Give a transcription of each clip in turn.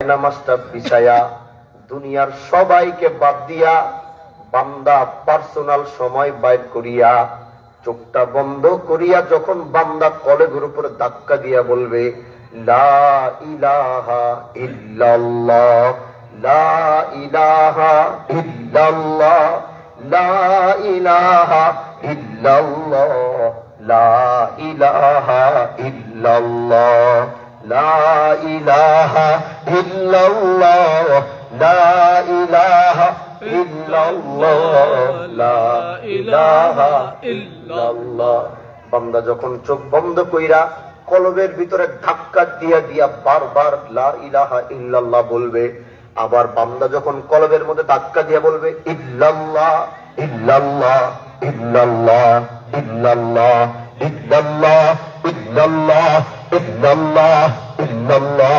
নামাজটা পিছায়া দুনিয়ার সবাইকে বাদ দিয়া বান্দা পার্সোনাল সময় বাইর করিয়া চোখটা বন্ধ করিয়া যখন বান্দা কলেজের উপরে ধাক্কা দিয়া বলবে, লা ইল্লাল্লাহ, লা ইলাহা ইল্লাল্লাহ, লা ইলাহা ইল্লাল্লাহ। বান্দা যখন চোখ বন্ধ কইরা কলবের ভিতরে ধাক্কা দিয়া দিয়া বারবার লা ইলাহা ইল্লাল্লাহ বলবে, আবার বান্দা যখন কলবের মধ্যে ধাক্কা দিয়া বলবে, ইল্লাল্লাহ ইল্লাল্লাহ ইল্লাল্লাহ ইল্লাল্লাহ ইল্লাল্লাহ ইল্লাল্লাহ ইল্লাল্লাহ ইল্লাল্লাহ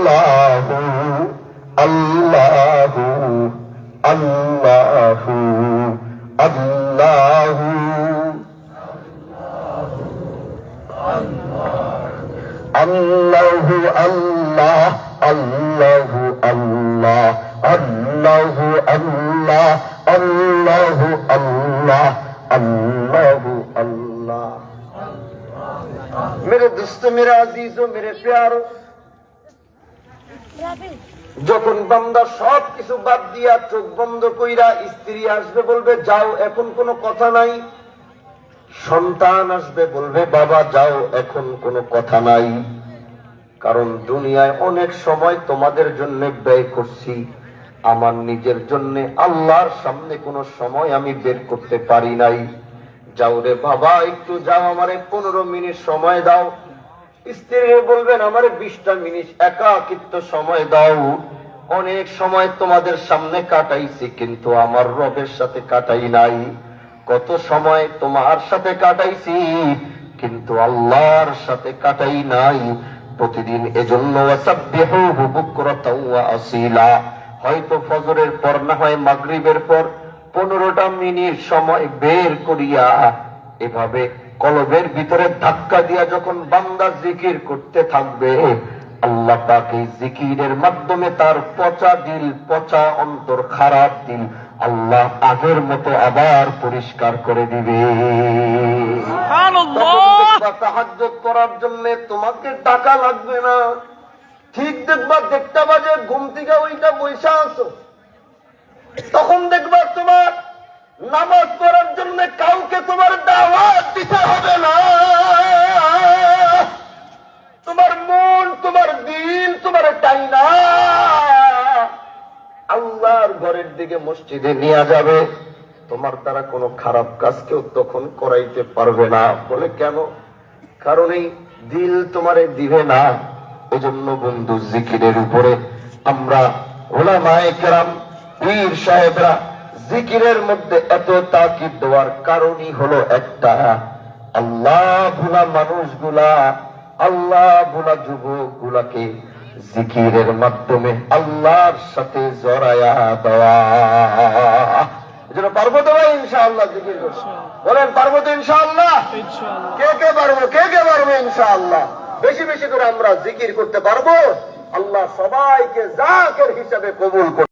আল্লাহু আল্লাহু আল্লাহু আল্লাহু আল্লাহু আল্লাহ আল্লাহু আল্লাহ আল্লাহু আল্লাহ আল্লাহু আল্লাহ আল্লাহু আল্লাহ मेरे दोस्त मेरे अजीजों मेरे प्यारो যখন বান্দা সব কিছু বাদ দিয়া চোখ বন্ধ কইরা স্ত্রী আসবে বলবে, যাও, এখন কোনো কথা নাই। সন্তান আসবে বলবে, বাবা, যাও, এখন কোনো কথা নাই। কারণ দুনিয়ায় অনেক সময় তোমাদের জন্য ব্যয় করছি। আমার নিজের জন্য আল্লাহর সামনে কোনো সময় আমি বের করতে পারি নাই। যাও রে বাবা, একটু যাও আমারে পনেরো মিনিট সময় দাও। স্ত্রী বলবেন, আমারে বিশটা মিনিট একাকিত্ব সময় দাও। অনেক সময় তোমাদের সামনে কাটাইছি, কিন্তু আমার রবের সাথে কাটাই নাই। কত সময় তোমার সাথে কাটাইছি, কিন্তু আল্লাহর সাথে কাটাই নাই। প্রতিদিন এজন্য আসীলা। হয়তো ফজরের পর না হয় মাগরিবের পর পনেরোটা মিনিট সময় বের করিয়া এভাবে কলবের ভিতরে ধাক্কা দিয়া যখন বান্দা জিকির করতে থাকবে আল্লাহ তাকে জিকিরের মাধ্যমে তার পচা দিল পচা অন্তর খারাপ দিল আল্লাহ আগের মতো আবার পরিষ্কার করে দিবে। তাহাজ্জুদ করার জন্য তোমাকে টাকা লাগবে না। ঠিক দেখবা দেখতে বাজে ঘুম থেকে ওইটা বৈশা আছো। তখন দেখবা তোমার নামাজ দিতে হবে না। তোমার মন, তোমার দিন, তোমার টাই না আল্লাহর ঘরের দিকে মসজিদে নিয়ে যাবে। তোমার দ্বারা কোনো খারাপ কাজ কেউ তখন করাইতে পারবে না। বলে কেন? কারণ এই দিল তোমারে দিবে না। এজন্য বন্ধু জিকিরের উপরে আমরা ওলামায়ে কেরাম, পীর সাহেবরা জিকিরের মধ্যে এত তাকিদ দেওয়ার কারণই হলো একটা। আল্লাহ ভুলা মানুষগুলা আল্লাহ ভুলা যুবক গুলাকে জিকিরের মাধ্যমে আল্লাহর সাথে জড়ায়া দেওয়া। এজন্য পারব তো ভাই ইনশাআল্লাহ জিকির বলেন পারব তো ইনশাআল্লাহ? কে কে পারব কে কে পারব ইনশাআল্লাহ? বেশি বেশি করে আমরা জিকির করতে পারব। আল্লাহ সবাইকে জাকের হিসাবে কবুল করবে